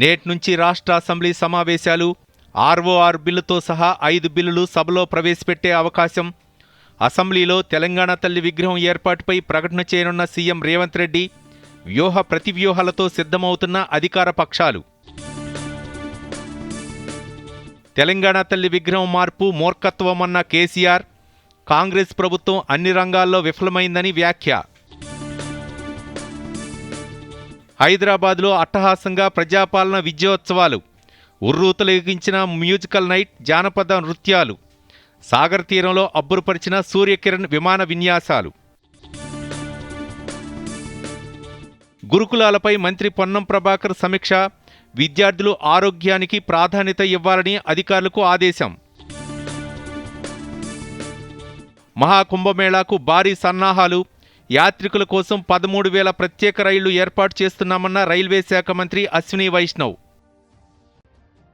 నేటి నుంచి రాష్ట్ర అసెంబ్లీ సమావేశాలు ఆర్ఓఆర్ బిల్లుతో సహా ఐదు బిల్లులు సభలో ప్రవేశపెట్టే అవకాశం. అసెంబ్లీలో తెలంగాణ తల్లి విగ్రహం ఏర్పాటుపై ప్రకటన చేయనున్న సీఎం రేవంత్ రెడ్డి వ్యూహ ప్రతివ్యూహాలతో సిద్ధమవుతున్న అధికార పక్షాలు. తెలంగాణ తల్లి విగ్రహం మార్పు మూర్ఖత్వమన్న కేసీఆర్ కాంగ్రెస్ ప్రభుత్వం అన్ని రంగాల్లో విఫలమైందని వ్యాఖ్య. హైదరాబాద్లో అట్టహాసంగా ప్రజాపాలన విజయోత్సవాలు. ఉర్రూతలెగించిన మ్యూజికల్ నైట్ జానపద నృత్యాలు. సాగర్ తీరంలో అబ్బురుపరిచిన సూర్యకిరణ్ విమాన విన్యాసాలు. గురుకులాలపై మంత్రి పొన్నం ప్రభాకర్ సమీక్ష. విద్యార్థులు ఆరోగ్యానికి ప్రాధాన్యత ఇవ్వాలని అధికారులకు ఆదేశం. మహాకుంభమేళాకు భారీ సన్నాహాలు. యాత్రికుల కోసం పదమూడు వేల ప్రత్యేక రైళ్ళు ఏర్పాటు చేస్తున్నామన్న రైల్వే శాఖ మంత్రి అశ్విని వైష్ణవ్.